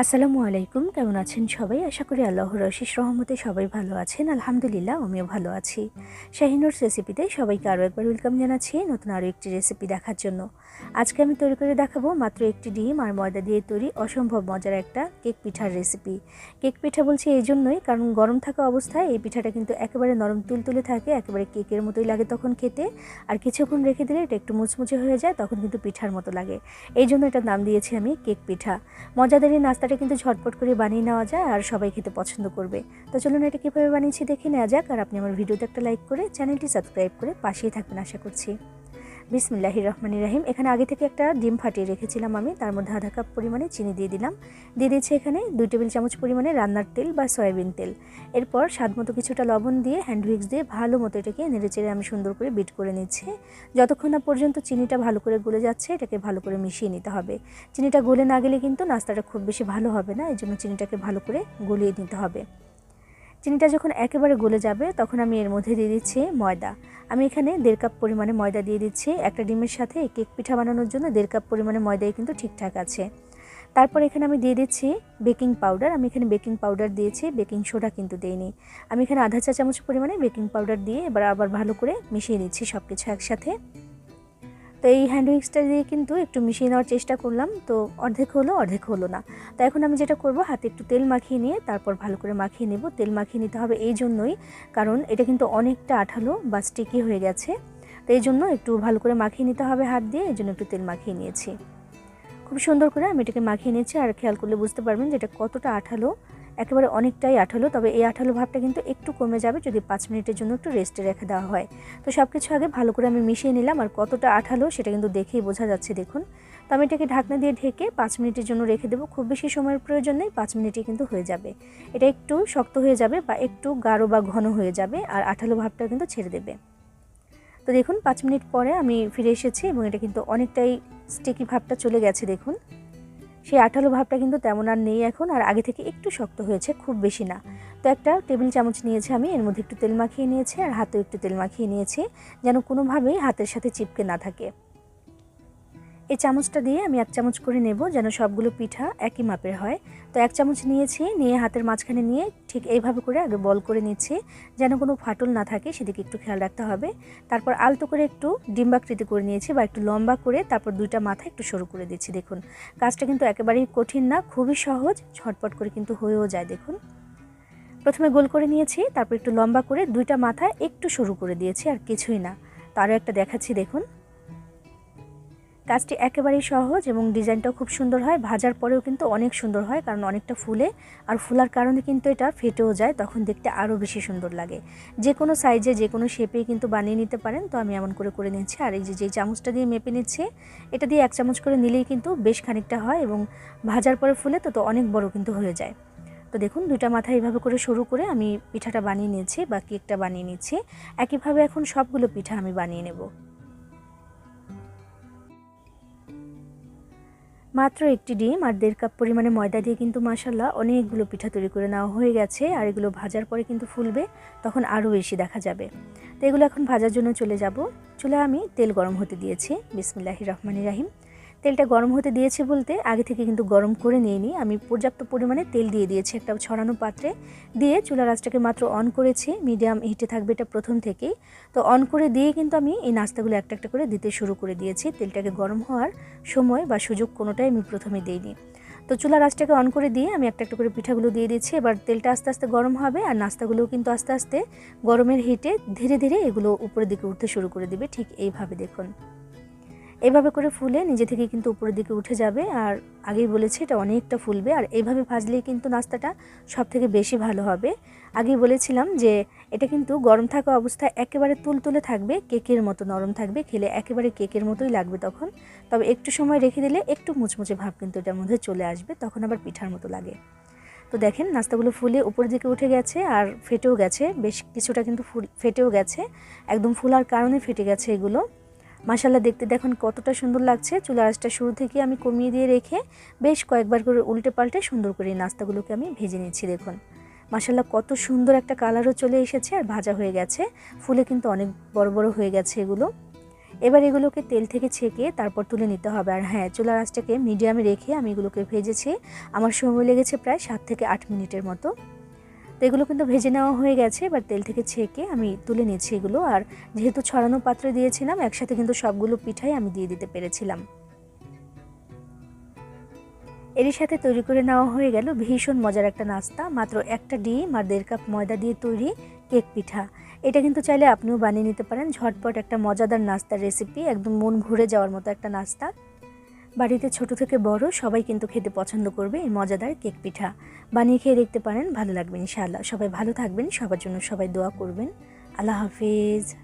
আসসালামু আলাইকুম, কেমন আছেন সবাই? আশা করি আল্লাহর রশিস রহমতে সবাই ভালো আছেন। আলহামদুলিল্লাহ, আমিও ভালো আছি। শাহিনুর রেসিপিতে সবাইকে আরও একবার ওয়েলকাম জানাচ্ছি নতুন আরও একটি রেসিপি দেখার জন্য। আজকে আমি তৈরি করে দেখাবো মাত্র একটি ডিম আর ময়দা দিয়ে তৈরি অসম্ভব মজার একটা কেক পিঠার রেসিপি। কেক পিঠা বলছি এই জন্যই, কারণ গরম থাকা অবস্থায় এই পিঠাটা কিন্তু একেবারে নরম তুলতুলে থাকে, একেবারে কেকের মতোই লাগে তখন খেতে। আর কিছুক্ষণ রেখে দিলে এটা একটু মুচমুচে হয়ে যায়, তখন কিন্তু পিঠার মতো লাগে। এই জন্য এটার নাম দিয়েছি আমি কেক পিঠা। মজাদারি নাস্তাটা কিন্তু ঝটপট করে বানিয়ে নেওয়া যায় আর সবাই খেতে পছন্দ করবে। তো চলুন এটা কীভাবে বানিয়েছি দেখে নেওয়া যাক। আর আপনি আমার ভিডিওতে একটা লাইক করে চ্যানেলটি সাবস্ক্রাইব করে পাশেই থাকবেন আশা করছি। বিসমিল্লাহি রহমানি রাহিম এখানে আগে থেকে একটা ডিম ফাটিয়ে রেখেছিলাম আমি। তার মধ্যে আধা কাপ পরিমাণে চিনি দিয়ে দিলাম। দিয়ে দিয়েছি এখানে দুই টেবিল চামচ পরিমাণে রান্নার তেল বা সয়াবিন তেল। এরপর স্বাদ মতো কিছুটা লবণ দিয়ে হ্যান্ড হুইক্স দিয়ে ভালো মতো এটাকে নেড়েচেড়ে আমি সুন্দর করে বিট করে নিচ্ছি। যতক্ষণ না পর্যন্ত চিনিটা ভালো করে গলে যাচ্ছে, এটাকে ভালো করে মিশিয়ে নিতে হবে। চিনিটা গলে না গেলে কিন্তু নাস্তাটা খুব বেশি ভালো হবে না। এই জন্য চিনিটাকে ভালো করে গলিয়ে নিতে হবে। চিনিটা যখন একেবারে গলে যাবে, তখন আমি এর মধ্যে দিয়ে দিচ্ছি ময়দা। আমি এখানে দেড় কাপ পরিমাণে ময়দা দিয়ে দিচ্ছি। একটা ডিমের সাথে কেক পিঠা বানানোর জন্য দেড় কাপ পরিমাণে ময়দাই কিন্তু ঠিকঠাক আছে। তারপর এখানে আমি দিয়ে দিচ্ছি বেকিং পাউডার। আমি এখানে বেকিং পাউডার দিয়েছি, বেকিং সোডা কিন্তু দিইনি। আমি এখানে আধা চা চামচ পরিমাণে বেকিং পাউডার দিয়ে এবার আবার ভালো করে মিশিয়ে নিচ্ছি সব কিছু একসাথে। তো এই হ্যান্ড উইক্সটা দিয়ে কিন্তু একটু মিশিয়ে নেওয়ার চেষ্টা করলাম। তো অর্ধেক হলো অর্ধেক হলো না। তো এখন আমি যেটা করব, হাতে একটু তেল মাখিয়ে নিয়ে তারপর ভালো করে মাখিয়ে নেব। তেল মাখিয়ে নিতে হবে এই জন্যই, কারণ এটা কিন্তু অনেকটা আঠালো বা স্টিকি হয়ে গেছে। তো এই জন্য একটু ভালো করে মাখিয়ে নিতে হবে হাত দিয়ে, এই জন্য একটু তেল মাখিয়ে নিয়েছি। খুব সুন্দর করে আমি এটাকে মাখিয়ে নিয়েছি। আর খেয়াল করলে বুঝতে পারবেন যে এটা কতটা আঠালো একেবারে অনেকটাই আঠালো, তবে এই আঠালো ভাবটা কিন্তু একটু কমে যাবে যদি পাঁচ মিনিটের জন্য একটু রেস্টে রেখে দেওয়া হয়। তো সব কিছু আগে ভালো করে আমি মিশিয়ে নিলাম আর কতটা আঠালো সেটা কিন্তু দেখেই বোঝা যাচ্ছে, দেখুন। তো আমি এটাকে ঢাকনা দিয়ে ঢেকে পাঁচ মিনিটের জন্য রেখে দেবো। খুব বেশি সময়ের প্রয়োজন নেই, পাঁচ মিনিটে কিন্তু হয়ে যাবে। এটা একটু শক্ত হয়ে যাবে বা একটু গাঢ় বা ঘন হয়ে যাবে আর আঠালো ভাবটা কিন্তু ছেড়ে দেবে। তো দেখুন, পাঁচ মিনিট পরে আমি ফিরে এসেছি এবং এটা কিন্তু অনেকটাই স্টিকি ভাবটা চলে গেছে, দেখুন। সেই আঠালো ভাবটা কিন্তু তেমন আর নেই এখন, আর আগে থেকে একটু শক্ত হয়েছে, খুব বেশি না। তো একটা টেবিল চামচ নিয়েছে আমি, এর মধ্যে একটু তেল মাখিয়ে নিয়েছি, আর হাতেও একটু তেল মাখিয়ে নিয়েছি, যেন কোনোভাবেই হাতের সাথে চিপকে না থাকে। এই চামচটা দিয়ে আমি এক চামচ করে নেব যেন সবগুলো পিঠা একই মাপের হয়। তো এক চামচ নিয়েছি, নিয়ে হাতের মাঝখানে নিয়ে ঠিক এইভাবে করে আগে বল করে নিচ্ছি যেন কোনো ফাটল না থাকে, সেদিকে একটু খেয়াল রাখতে হবে। তারপর আলতো করে একটু ডিম্বাকৃতি করে নিয়েছি বা একটু লম্বা করে তারপর দুইটা মাথা একটু সরু করে দিচ্ছি, দেখুন। কাজটা কিন্তু একেবারেই কঠিন না, খুবই সহজ, ঝটপট করে কিন্তু হয়েও যায়, দেখুন। প্রথমে গোল করে নিয়েছি, তারপর একটু লম্বা করে দুইটা মাথা একটু সরু করে দিয়েছি, আর কিছুই না। তারও একটা দেখাচ্ছি, দেখুন। কাজটি একেবারেই সহজ এবং ডিজাইনটাও খুব সুন্দর হয়। ভাজার পরেও কিন্তু অনেক সুন্দর হয়, কারণ অনেকটা ফুলে। আর ফুলার কারণে কিন্তু এটা ফেটেও যায়, তখন দেখতে আরও বেশি সুন্দর লাগে। যে কোনো সাইজে যে কোনো শেপেই কিন্তু বানিয়ে নিতে পারেন। তো আমি এমন করে করে নিচ্ছি। আর এই যে যেই চামচটা দিয়ে মেপে নিচ্ছে, এটা দিয়ে এক চামচ করে নিলেই কিন্তু বেশ খানিকটা হয় এবং ভাজার পরে ফুলে তো তো অনেক বড় কিন্তু হয়ে যায়। তো দেখুন দুটা মাথা এইভাবে করে শুরু করে আমি পিঠাটা বানিয়ে নিয়েছি বা কেকটা বানিয়ে নিচ্ছি। একইভাবে এখন সবগুলো পিঠা আমি বানিয়ে নেব। মাত্র একটি ডিম আর দেড় কাপ পরিমাণে ময়দা দিয়ে কিন্তু মাসাল্লাহ অনেকগুলো পিঠা তৈরি করে নেওয়া হয়ে গেছে আর এগুলো ভাজার পরে কিন্তু ফুলবে, তখন আরও বেশি দেখা যাবে। তো এগুলো এখন ভাজার জন্য চলে যাব। চুলা আমি তেল গরম হতে দিয়েছি। বিসমিল্লাহি রহমানি রাহিম। তেলটা গরম হতে দিয়েছি বলতে আগে থেকে কিন্তু গরম করে নিয়ে নিই আমি পর্যাপ্ত পরিমাণে তেল দিয়ে দিয়েছি একটা ছড়ানো পাত্রে। দিয়ে চুলা গাছটাকে মাত্র অন করেছি মিডিয়াম হিটে থাকবে এটা প্রথম থেকেই। তো অন করে দিয়ে কিন্তু আমি এই নাস্তাগুলো একটা একটা করে দিতে শুরু করে দিয়েছি। তেলটাকে গরম হওয়ার সময় বা সুযোগ কোনোটাই আমি প্রথমে দিইনি। তো চুলা গাছটাকে অন করে দিয়ে আমি একটা একটা করে পিঠাগুলো দিয়ে দিচ্ছি এবার তেলটা আস্তে আস্তে গরম হবে আর নাস্তাগুলোও কিন্তু আস্তে আস্তে গরমের হিটে ধীরে ধীরে এগুলো উপরের দিকে উঠতে শুরু করে দিবে। ঠিক এইভাবে দেখুন। এভাবে করে ফুলে নিজে থেকে কিন্তু উপরের দিকে উঠে যাবে। আর আগেই বলেছি, এটা অনেকটা ফুলবে। আর এইভাবে ভাজলেই কিন্তু নাস্তাটা সব থেকে বেশি ভালো হবে। আগেই বলেছিলাম যে, এটা কিন্তু গরম থাকা অবস্থায় একেবারে তুলতুলে থাকবে, কেকের মতো নরম থাকবে, খেলে একেবারে কেকের মতোই লাগবে তখন। তবে একটু সময় রেখে দিলে একটু মুচমুচে ভাব কিন্তু এটার মধ্যে চলে আসবে, তখন আবার পিঠার মতো লাগে। তো দেখেন, নাস্তাগুলো ফুলে উপরের দিকে উঠে গেছে আর ফেটেও গেছে। বেশ কিছুটা কিন্তু ফুল, ফেটেও গেছে। একদম ফুলার কারণে ফেটে গেছে এগুলো। মাসাল্লাহ দেখতে দেখুন কতটা সুন্দর লাগছে। চুলা আঁচটা শুরু থেকে আমি কমিয়ে দিয়ে রেখে বেশ কয়েকবার করে উল্টে পাল্টে সুন্দর করে নাস্তাগুলোকে আমি ভেজে নিচ্ছি, দেখুন। মাসাল্লাহ কত সুন্দর একটা কালারও চলে এসেছে আর ভাজা হয়ে গেছে। ফুলে কিন্তু অনেক বড় বড় হয়ে গেছে এগুলো। এবার এগুলোকে তেল থেকে ছেঁকে তারপর তুলে নিতে হবে। আর হ্যাঁ চুলা রাসটাকে মিডিয়ামে রেখে আমি এগুলোকে ভেজেছি। আমার সময় লেগেছে প্রায় সাত থেকে আট মিনিটের মতো। তো এগুলো কিন্তু ভেজে নেওয়া হয়ে গেছে, এবার তেল থেকে ছেঁকে আমি তুলে নিয়েছি এগুলো। আর যেহেতু ছড়ানো পাত্রে দিয়েছিলাম, একসাথে কিন্তু সবগুলো পিঠাই আমি দিয়ে দিতে পেরেছিলাম। এরই সাথে তৈরি করে নেওয়া হয়ে গেল ভীষণ মজার একটা নাস্তা, মাত্র একটা ডিম আর দেড় কাপ ময়দা দিয়ে তৈরি কেক পিঠা। এটা কিন্তু চাইলে আপনিও বানিয়ে নিতে পারেন, ঝটপট একটা মজাদার নাস্তার রেসিপি একদম মন ভরে যাওয়ার মতো একটা নাস্তা। বাড়িতে ছোট থেকে বড় সবাই কিন্তু খেতে পছন্দ করবে এই মজাদার কেক পিঠা। বানিয়ে খেয়ে দেখতে পারেন, ভালো লাগবে ইনশাআল্লাহ। সবাই ভালো থাকবেন, সবার জন্য সবাই দোয়া করবেন। আল্লাহ হাফিজ।